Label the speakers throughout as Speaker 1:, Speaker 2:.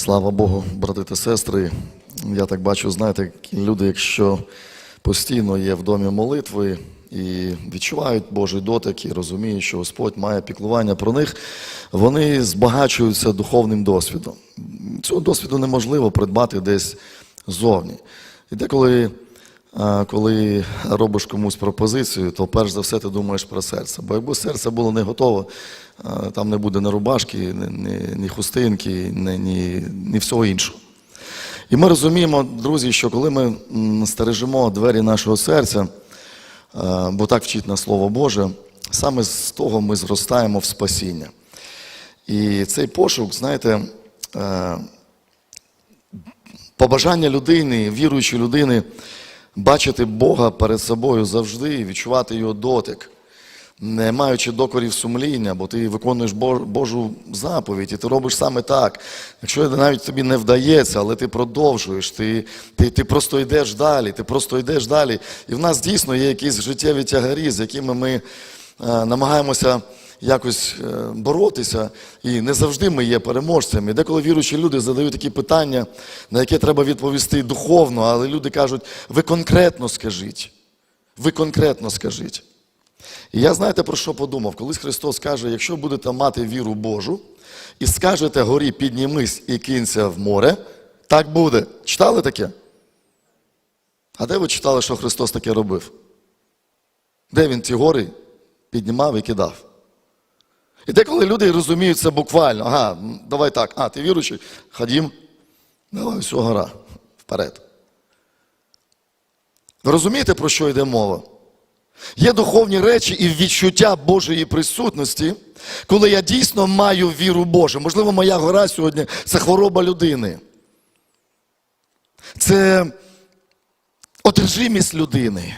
Speaker 1: Слава Богу, брати та сестри. Я так бачу, знаєте, люди, якщо постійно є в домі молитви і відчувають Божий дотик і розуміють, що Господь має піклування про них, вони збагачуються духовним досвідом. Цього досвіду неможливо придбати десь ззовні. І деколи, коли робиш комусь пропозицію, то перш за все ти думаєш про серце. Бо якби серце було не готове, там не буде ні рубашки, ні, ні, хустинки, ні, ні, ні всього іншого. І ми розуміємо, друзі, що коли ми стережемо двері нашого серця, бо так вчить нас Слово Боже, саме з того ми зростаємо в спасіння. І цей пошук, знаєте, е, побажання людини, віруючої людини, бачити Бога перед собою завжди, і відчувати його дотик, не маючи докорів сумління, бо ти виконуєш Божу заповідь, і ти робиш саме так. Якщо навіть тобі не вдається, але ти продовжуєш, ти, ти, ти просто йдеш далі, ти просто йдеш далі. І в нас дійсно є якісь життєві тягарі, з якими ми е, намагаємося якось е, боротися, і не завжди ми є переможцями. Деколи віруючі люди задають такі питання, на які треба відповісти духовно, але люди кажуть, ви конкретно скажіть. Ви конкретно скажіть. І я знаєте про що подумав? Колись Христос каже, якщо будете мати віру Божу і скажете горі, піднімись і кинься в море, так буде. Читали таке? А де ви читали, що Христос таке робив? Де він ці гори піднімав і кидав? І деколи люди розуміють це буквально. Ага, давай так, а, ти віруючий? Ходім, давай, все, гора, вперед. Ви розумієте, про що йде мова? Є духовні речі і відчуття Божої присутності, коли я дійсно маю віру Божу. Можливо, моя гора сьогодні це хвороба людини. Це одержимість людини.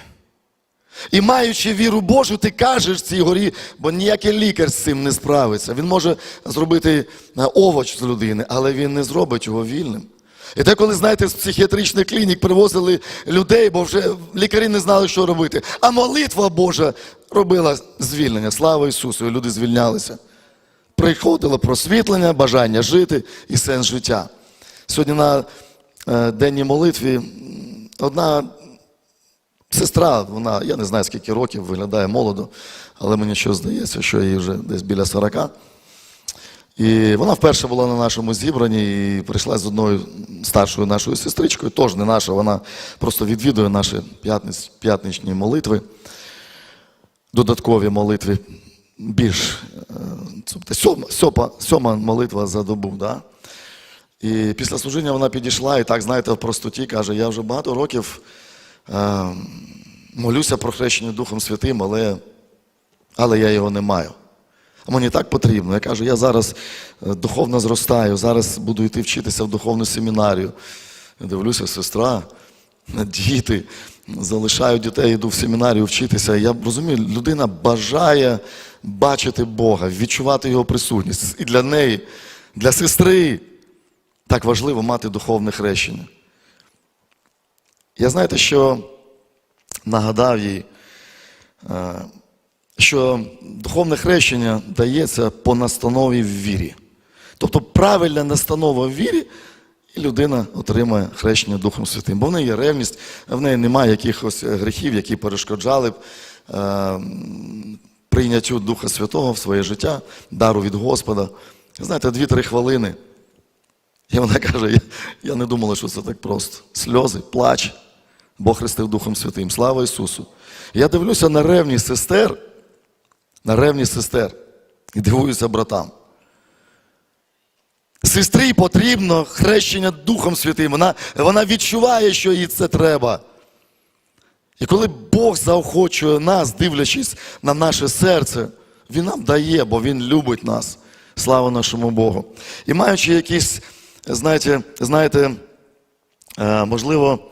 Speaker 1: І маючи віру Божу, ти кажеш цій горі, бо ніякий лікар з цим не справиться. Він може зробити е, овоч з людини, але він не зробить його вільним. І деколи, знаєте, з психіатричних клінік привозили людей, бо вже лікарі не знали, що робити. А молитва Божа робила звільнення. Слава Ісусу! І люди звільнялися. Приходило просвітлення, бажання жити і сенс життя. Сьогодні на е, денній молитві одна Сестра, вона, я не знаю скільки років, виглядає молодо, але мені щось здається, що їй вже десь біля 40. І вона вперше була на нашому зібранні і прийшла з одною старшою нашою сестричкою, теж не наша, вона просто відвідує наші п'ятничні молитви, додаткові молитви, більш е, сьома, сьома, сьома молитва за добу. Да? І після служіння вона підійшла і так, знаєте, в простоті каже, я вже багато років молюся про хрещення Духом Святим, але, але я його не маю. А мені так потрібно. Я кажу, я зараз е, духовно зростаю, зараз буду йти вчитися в духовну семінарію. Я дивлюся, сестра, діти, залишаю дітей, йду в семінарію вчитися. Я розумію, людина бажає бачити Бога, відчувати його присутність. І для неї, для сестри, так важливо мати духовне хрещення. Я знаєте, що нагадав їй, е, що духовне хрещення дається по настанові в вірі. Тобто правильна настанова в вірі, і людина отримає хрещення Духом Святим. Бо в неї є ревність, в неї немає якихось гріхів, які перешкоджали б е, прийняттю Духа Святого в своє життя, дару від Господа. Знаєте, дві-три хвилини. І вона каже: я, я не думала, що це так просто. Сльози, плач. Бог хрестив Духом Святим. Слава Ісусу! Я дивлюся на ревність сестер, на ревність сестер і дивуюся братам. Сестрі потрібно хрещення Духом Святим. Вона, вона відчуває, що їй це треба. І коли Бог заохочує нас, дивлячись на наше серце, Він нам дає, бо Він любить нас. Слава нашому Богу. І маючи якісь, знаєте, знаєте е, можливо,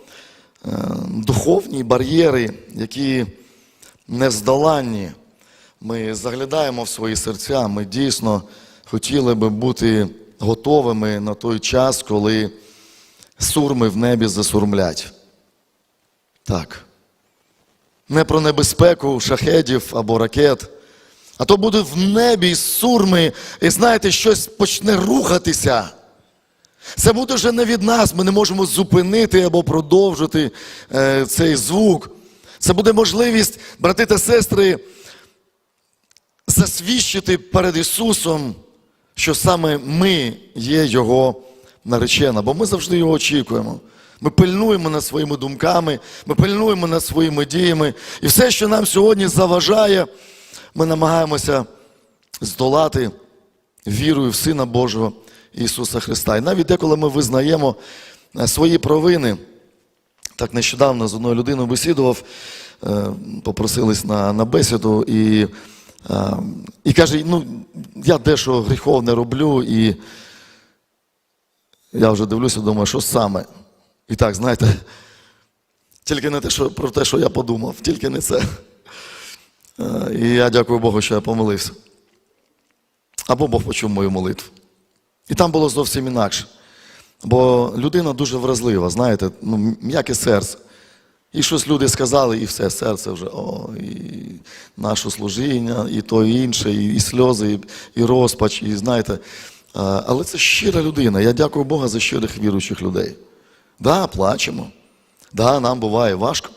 Speaker 1: духовні бар'єри, які нездоланні, ми заглядаємо в свої серця, ми дійсно хотіли би бути готовими на той час, коли сурми в небі засурмлять. Так. Не про небезпеку шахедів або ракет, а то буде в небі сурми, і знаєте, щось почне рухатися. Це буде вже не від нас. Ми не можемо зупинити або продовжити е, цей звук. Це буде можливість, брати та сестри, засвідчити перед Ісусом, що саме ми є Його наречена, бо ми завжди його очікуємо. Ми пильнуємо над своїми думками, ми пильнуємо над своїми діями. І все, що нам сьогодні заважає, ми намагаємося здолати вірою в Сина Божого Ісуса Христа. І навіть деколи ми визнаємо е, свої провини. Так нещодавно з одною людиною бесідував, е, попросились на, на бесіду, і, е, і каже: ну, я дещо гріховне роблю, і я вже дивлюся, думаю, що саме. І так, знаєте, тільки не те, що, про те, що я подумав, тільки не це. І я дякую Богу, що я помилився. Або Бог почув мою молитву. І там було зовсім інакше. Бо людина дуже вразлива, знаєте, ну, м'яке серце. І щось люди сказали, і все, серце вже, о, і наше служіння, і то і інше, і, і сльози, і, і розпач, і знаєте. Але це щира людина. Я дякую Богу за щирих віруючих людей. Да, плачемо. Да, нам буває важко.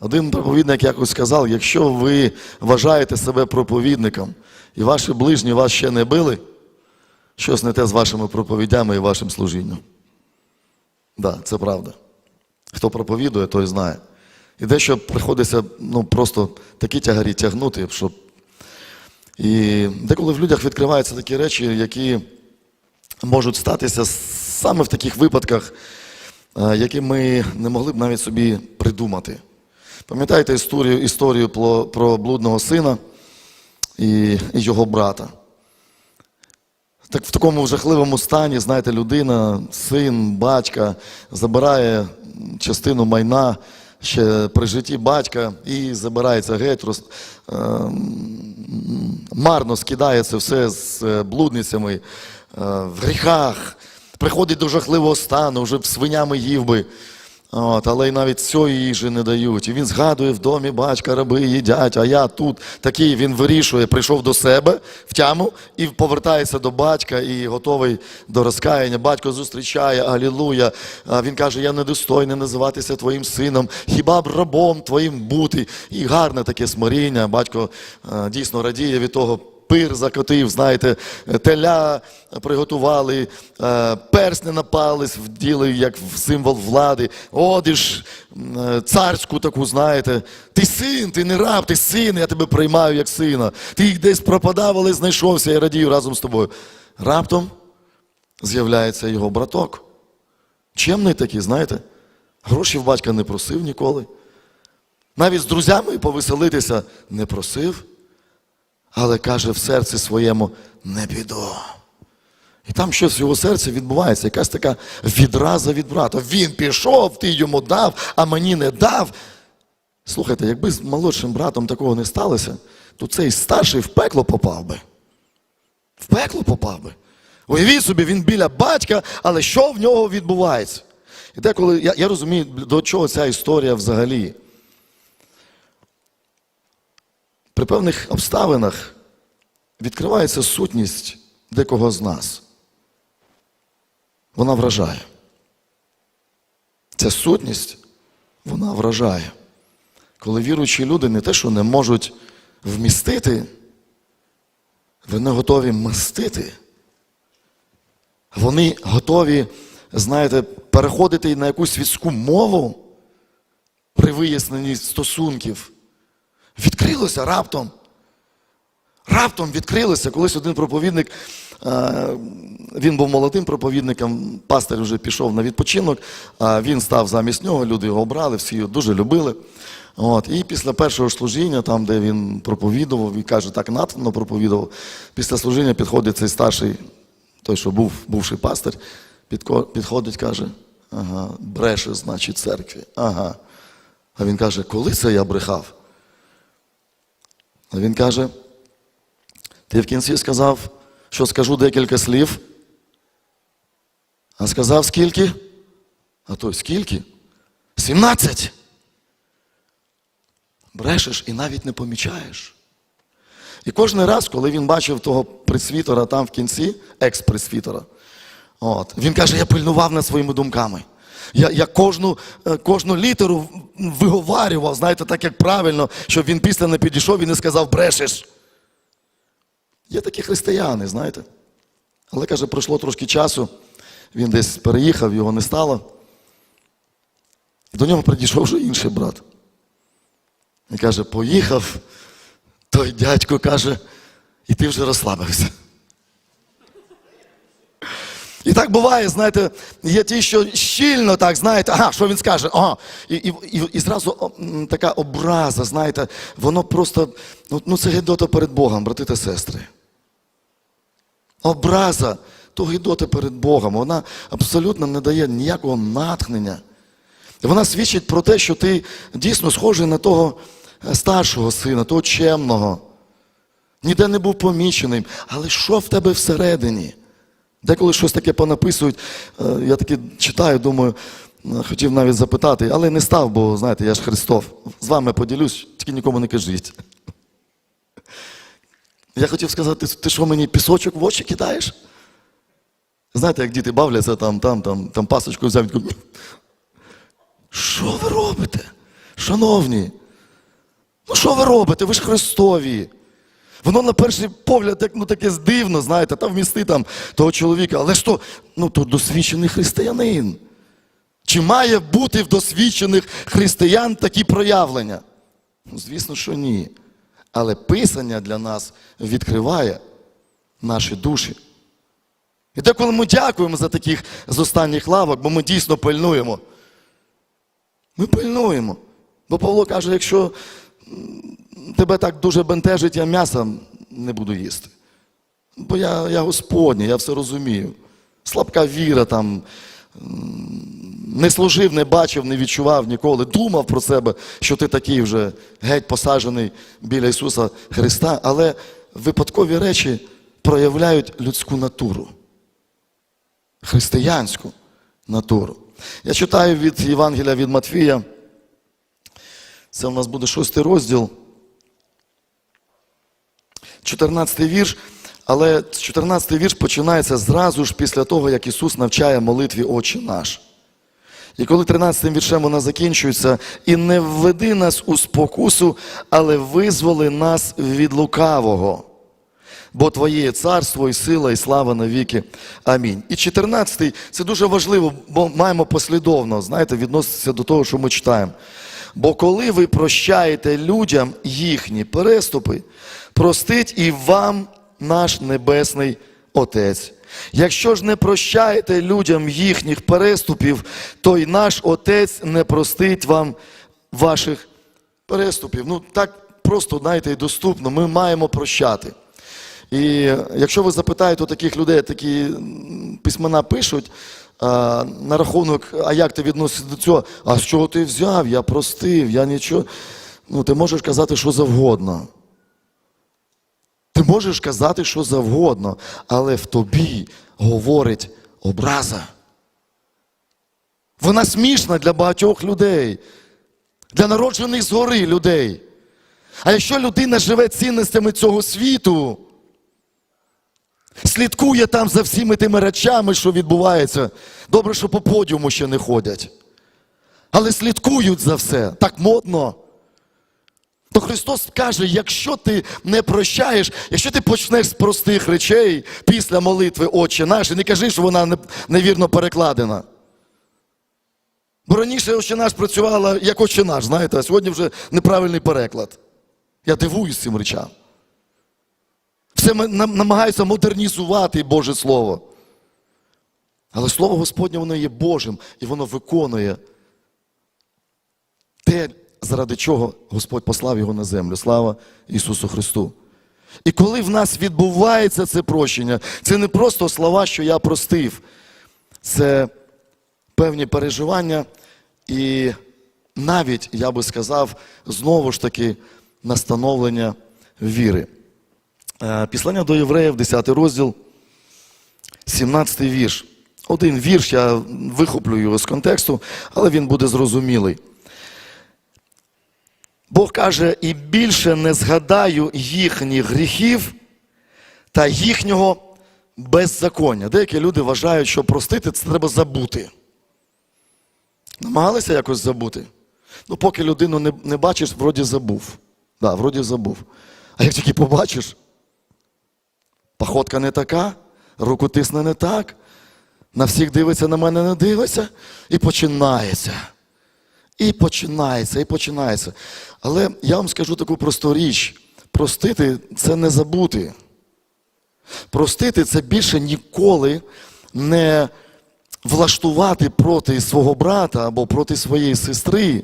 Speaker 1: Один проповідник якось сказав: якщо ви вважаєте себе проповідником, і ваші ближні вас ще не били, щось не те з вашими проповідями і вашим служінням. Да, це правда. Хто проповідує, той знає. І дещо приходиться ну, просто такі тягарі тягнути, щоб. І деколи в людях відкриваються такі речі, які можуть статися саме в таких випадках, е, які ми не могли б навіть собі придумати. Пам'ятаєте історію, історію про блудного сина і, і його брата? Так в такому жахливому стані, знаєте, людина, син, батька забирає частину майна ще при житті батька і забирається геть, роз, е, марно скидає це все з е, блудницями е, в гріхах, приходить до жахливого стану, вже свинями їв би. От, але й навіть цієї їжі не дають. І він згадує в домі батька, раби їдять, а я тут такий він вирішує, прийшов до себе в тяму і повертається до батька і готовий до розкаяння. Батько зустрічає, алілуя. Він каже: Я недостойний називатися твоїм сином, хіба б рабом твоїм бути. І гарне таке смиріння. Батько е, дійсно радіє від того. Пир закотив, знаєте, теля приготували, е, персни на палець вділи як символ влади, одіж е, царську таку, знаєте. Ти син, ти не раб, ти син, я тебе приймаю як сина. Ти десь пропадав, але знайшовся, я радію разом з тобою. Раптом з'являється його браток. Чемний такий, знаєте, гроші в батька не просив ніколи. Навіть з друзями повеселитися не просив але каже в серці своєму не піду. І там щось в його серці відбувається, якась така відраза від брата. Він пішов, ти йому дав, а мені не дав. Слухайте, якби з молодшим братом такого не сталося, то цей старший в пекло попав би. В пекло попав би. Уявіть собі, він біля батька, але що в нього відбувається? І деколи я, я розумію, до чого ця історія взагалі. При певних обставинах відкривається сутність декого з нас. Вона вражає. Ця сутність, вона вражає. Коли віруючі люди не те, що не можуть вмістити, вони готові мстити. Вони готові, знаєте, переходити на якусь світську мову при виясненні стосунків. Відкрилося раптом. Раптом відкрилося. Колись один проповідник, е, він був молодим проповідником, пастир вже пішов на відпочинок, а він став замість нього, люди його обрали, всі його дуже любили. От, І після першого служіння, там, де він проповідував, і каже, так натхненно проповідував, після служіння підходить цей старший, той, що був бувший пастир, підходить, каже, ага, бреше, значить, церкві. Ага. А він каже, коли це я брехав? А він каже, ти в кінці сказав, що скажу декілька слів. А сказав скільки? А той скільки? Сімнадцять. Брешеш і навіть не помічаєш. І кожен раз, коли він бачив того пресвітера там в кінці, екс-пресвітера, От. Він каже, я пильнував над своїми думками. Я, я кожну, е, кожну літеру виговарював, знаєте, так як правильно, щоб він після не підійшов і не сказав брешеш. Є такі християни, знаєте. Але каже, пройшло трошки часу, він десь переїхав, його не стало. До нього прийшов вже інший брат. І каже, поїхав, той дядько каже, і ти вже розслабився. І так буває, знаєте, є ті, що щільно так, знаєте, ага, що він скаже, ага, і, і, і, і зразу о, така образа, знаєте, воно просто, ну, ну це гидота перед Богом, брати та сестри. Образа то гидота перед Богом, вона абсолютно не дає ніякого натхнення. Вона свідчить про те, що ти дійсно схожий на того е, старшого сина, того чемного. Ніде не був поміченим. Але що в тебе всередині? Деколи щось таке понаписують, е, я таки читаю, думаю, е, хотів навіть запитати, але не став, бо знаєте, я ж Христов. З вами поділюсь, тільки нікому не кажіть. Я хотів сказати, ти що мені пісочок в очі кидаєш? Знаєте, як діти бавляться, там, там, там, там пасочку взяв. Що ви робите? Шановні, ну що ви робите? Ви ж Христові. Воно на перший погляд так, ну, таке дивно, знаєте, там вмісти там того чоловіка. Але то, ну, то досвідчений християнин. Чи має бути в досвідчених християн такі проявлення? Ну, звісно, що ні. Але Писання для нас відкриває наші душі. І деколи ми дякуємо за таких з останніх лавок, бо ми дійсно пильнуємо. Ми пильнуємо. Бо Павло каже, якщо тебе так дуже бентежить, я м'яса не буду їсти. Бо я, я Господній, я все розумію. Слабка віра там. Не служив, не бачив, не відчував ніколи. Думав про себе, що ти такий вже геть посаджений біля Ісуса Христа, але випадкові речі проявляють людську натуру, християнську натуру. Я читаю від Євангелія від Матвія. Це у нас буде шостий розділ. 14 вірш, але 14 вірш починається зразу ж після того, як Ісус навчає молитві Отче наш. І коли 13 віршем вона закінчується, і не введи нас у спокусу, але визволи нас від лукавого. Бо Твоє є царство, і сила, і слава навіки. Амінь. І 14 це дуже важливо, бо маємо послідовно, знаєте, відноситися до того, що ми читаємо. Бо коли ви прощаєте людям їхні переступи, простить і вам наш Небесний Отець. Якщо ж не прощаєте людям їхніх переступів, то й наш Отець не простить вам ваших переступів. Ну так просто, знаєте, і доступно. Ми маємо прощати. І якщо ви запитаєте у таких людей, такі письмена пишуть на рахунок, а як ти відносишся до цього? А з чого ти взяв? Я простив, я нічого. Ну, ти можеш казати, що завгодно. Ти можеш казати, що завгодно, але в тобі говорить образа. Вона смішна для багатьох людей, для народжених згори людей. А якщо людина живе цінностями цього світу, слідкує там за всіми тими речами, що відбувається, добре, що по подіуму ще не ходять. Але слідкують за все так модно. То Христос каже, якщо ти не прощаєш, якщо ти почнеш з простих речей після молитви Отче наш, і не кажи, що вона невірно перекладена. Бо раніше Отче наш працювала як Отче наш, знаєте, а сьогодні вже неправильний переклад. Я дивуюсь цим речам. Все намагаються модернізувати Боже Слово. Але Слово Господнє воно є Божим і воно виконує те, заради чого Господь послав його на землю. Слава Ісусу Христу. І коли в нас відбувається це прощення, це не просто слова, що я простив, це певні переживання і навіть, я би сказав, знову ж таки настановлення віри. Е, Післання до євреїв, 10 розділ, 17 вірш. Один вірш, я вихоплю його з контексту, але він буде зрозумілий. Бог каже, і більше не згадаю їхніх гріхів та їхнього беззаконня. Деякі люди вважають, що простити це треба забути. Намагалися якось забути. Ну, поки людину не, не бачиш, вроді забув. Да, вроді забув. А як тільки побачиш, походка не така, руку тисне не так, на всіх дивиться, на мене не дивиться, і починається. І починається, і починається. Але я вам скажу таку просту річ: простити це не забути. Простити це більше ніколи не влаштувати проти свого брата або проти своєї сестри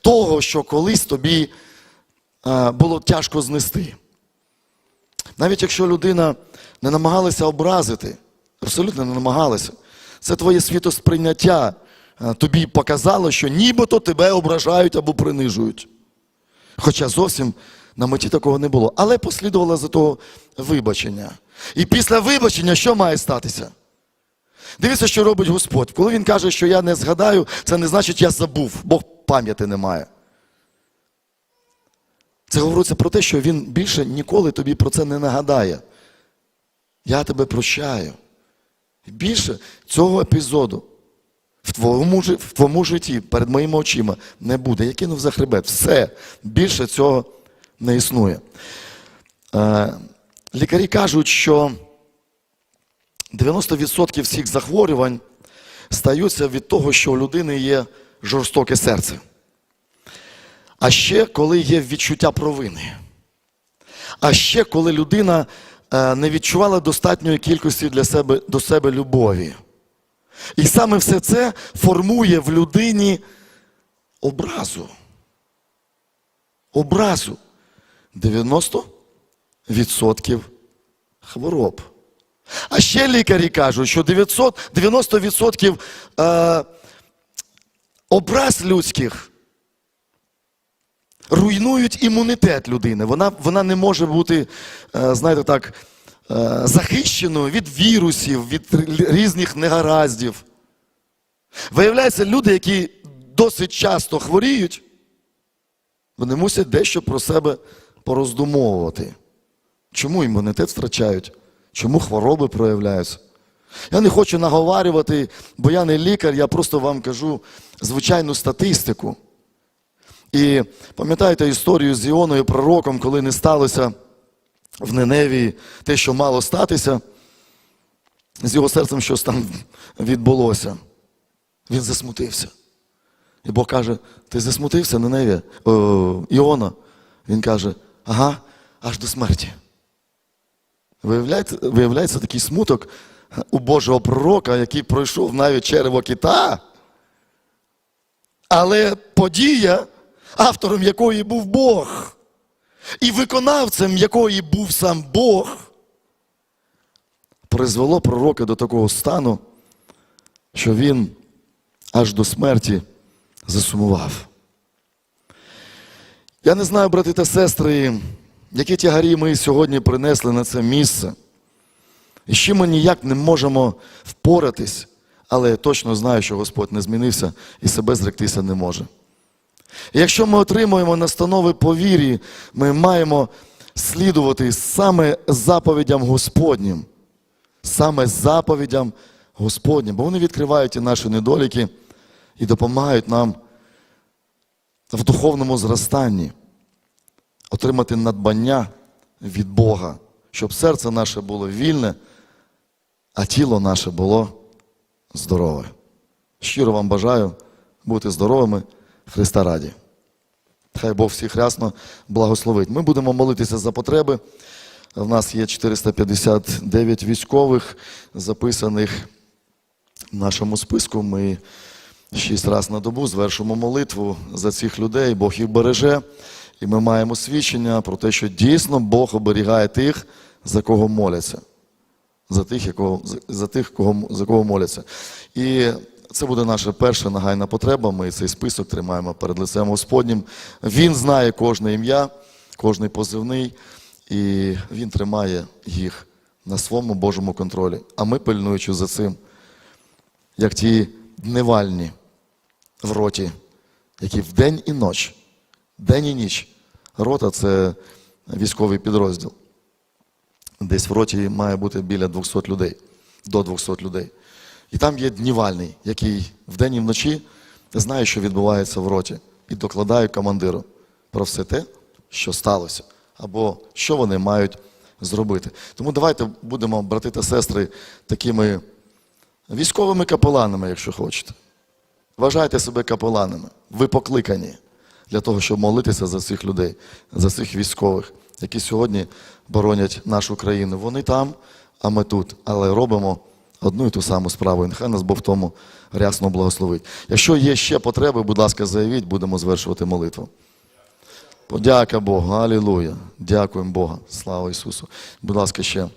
Speaker 1: того, що колись тобі е, було тяжко знести. Навіть якщо людина не намагалася образити, абсолютно не намагалася, це твоє світосприйняття е, тобі показало, що нібито тебе ображають або принижують. Хоча зовсім на меті такого не було. Але послідувало за того вибачення. І після вибачення що має статися? Дивіться, що робить Господь. Коли він каже, що я не згадаю, це не значить, я забув. Бог пам'яті не має. Це говориться про те, що він більше ніколи тобі про це не нагадає. Я тебе прощаю. Більше цього епізоду в твоєму, в твоєму житті перед моїми очима не буде. Я кинув за хребет. Все. Більше цього не існує. Е, лікарі кажуть, що 90% всіх захворювань стаються від того, що у людини є жорстоке серце. А ще коли є відчуття провини. А ще коли людина е, не відчувала достатньої кількості для себе, до себе любові. І саме все це формує в людині образу. Образу. 90% хвороб. А ще лікарі кажуть, що 900, 90% е, образ людських руйнують імунітет людини. Вона, вона не може бути, е, знаєте так, е, захищеною від вірусів, від різних негараздів. Виявляється, люди, які досить часто хворіють, вони мусять дещо про себе пороздумовувати. Чому імунітет втрачають? Чому хвороби проявляються? Я не хочу наговарювати, бо я не лікар, я просто вам кажу звичайну статистику. І пам'ятаєте історію з Іоною пророком, коли не сталося в Неневії те, що мало статися, з його серцем щось там відбулося. Він засмутився. І Бог каже: ти засмутився, Неневія? О, Іона? Він каже, ага, аж до смерті. Виявляється, виявляється такий смуток у Божого пророка, який пройшов навіть черево кита. Але подія, автором якої був Бог, і виконавцем якої був сам Бог, призвело пророка до такого стану, що він аж до смерті засумував. Я не знаю, брати та сестри, які тягарі ми сьогодні принесли на це місце. І з чим ми ніяк не можемо впоратись, але я точно знаю, що Господь не змінився і себе зректися не може. І якщо ми отримуємо настанови по вірі, ми маємо слідувати саме заповідям Господнім, саме заповідям Господнім, бо вони відкривають і наші недоліки і допомагають нам в духовному зростанні отримати надбання від Бога, щоб серце наше було вільне, а тіло наше було здорове. Щиро вам бажаю бути здоровими Христа раді. Хай Бог всіх рясно благословить. Ми будемо молитися за потреби. В нас є 459 військових, записаних в нашому списку. Ми шість разів на добу звершимо молитву за цих людей. Бог їх береже. І ми маємо свідчення про те, що дійсно Бог оберігає тих, за кого моляться. За тих, якого, за- тих кого, за кого моляться. І це буде наша перша нагайна потреба. Ми цей список тримаємо перед лицем Господнім. Він знає кожне ім'я, кожний позивний, і він тримає їх на своєму Божому контролі. А ми, пильнуючи за цим, як ті дневальні в роті, які вдень і ніч, день і ніч. Рота це військовий підрозділ. десь в роті має бути біля 200 людей, до 200 людей. І там є днівальний, який вдень і вночі знає, що відбувається в роті, і докладає командиру про все те, що сталося, або що вони мають зробити. Тому давайте будемо, брати та сестри, такими військовими капеланами, якщо хочете. Вважайте себе капеланами. Ви покликані для того, щоб молитися за цих людей, за цих військових, які сьогодні боронять нашу країну. Вони там, а ми тут. Але робимо одну і ту саму справу. І нехай нас Бог в тому рясно благословить. Якщо є ще потреби, будь ласка, заявіть, будемо звершувати молитву. Подяка Богу, алілуя. Дякуємо Бога. Слава Ісусу. Будь ласка, ще.